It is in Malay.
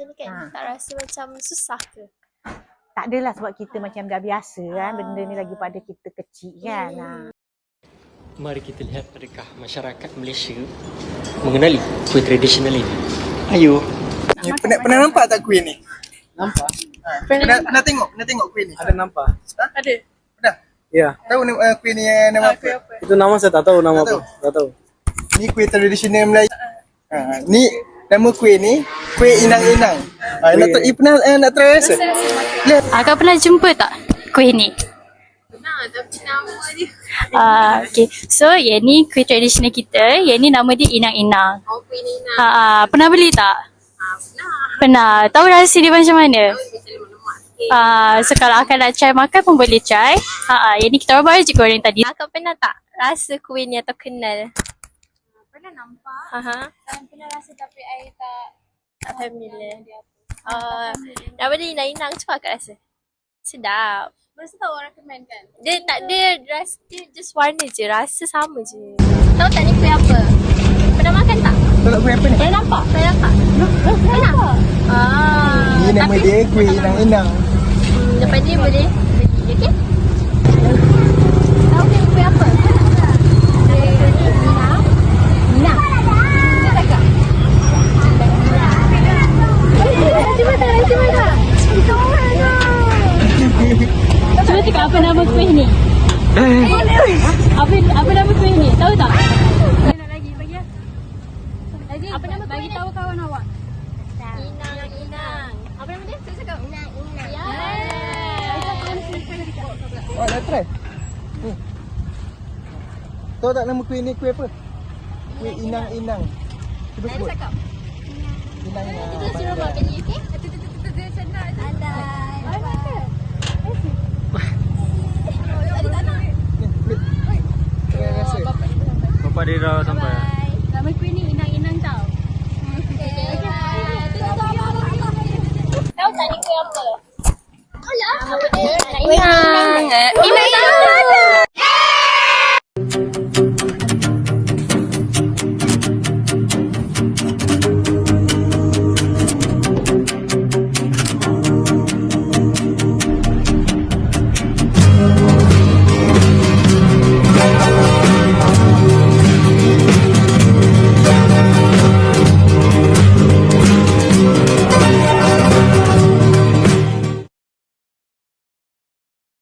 Tak rasa macam susah ke? Tak adalah sebab kita macam dah biasa kan benda ni lagi pada kita kecil kan. Ha. Mari kita lihat adakah masyarakat Malaysia mengenali kuih tradisional ini. Ayo. Ni, pernah, pernah nampak tak kuih ni? Nampak? Ha, pernah, pernah tengok? Pernah tengok kuih ni? Ada nampak? Ada. Pernah? Ya. Tahu ni, uh, kuih ni uh, nama apa? Itu nama saya tak tahu nama Tak apa. tahu? Tak tahu. Ni kuih tradisional Melayu. Ha, ni nama kuih ni kuih inang-inang. Ha, nak, tak- pernah uh, nak try rasa? Lihat. Akak pernah jumpa tak kuih ni? Pernah, tapi nama dia. Ah, okay. So, yang ni kuih tradisional kita. Yang ni nama dia inang-inang. Oh, kuih. Ha, ah, pernah beli tak? Ah, pernah. Pernah. Tahu rasa dia macam mana? Macam lemak-lemak sikit. Ah, so kalau akak nak try makan pun boleh try. Ha, ah, yang ni kita orang baru je goreng tadi. Akak pernah tak rasa kuih ni atau kenal? Pernah nampak. Aha. Dan pernah rasa tapi I tak Tak familiar. Ah, nama dia inang-inang. Cuba akak rasa. Sedap. Masa tahu orang recommend kan? Dia tak dia rasa dia just warna je, rasa sama je. Tahu tak ni kuih apa? Pernah makan tak? Tahu tak kuih apa ni? Pernah nampak? Pernah nampak? Pernah. Ah, Ni nama tapi, dia kuih inang-inang. Hmm, lepas ni boleh beli, okey? Tahu kuih apa? Nama kuih ni? Apa apa nama kuih ni? Tahu tak? Lagi, bagi. Lagi, Apa nama bagi kuih ni? tahu kawan awak. Inang, inang. Apa nama dia? Cuba cakap. Inang, inang. Ya. Oh, nak try? Ni. Tahu tak nama kuih ni kuih apa? Kuih inang-inang. Cuba sebut. Inang-inang. Kita suruh makan ni, okey? Ni, kulit. Try rasa. Dia dah sampai. Nama kuih ni inang-inang tau. Tahu tak ni kuih apa?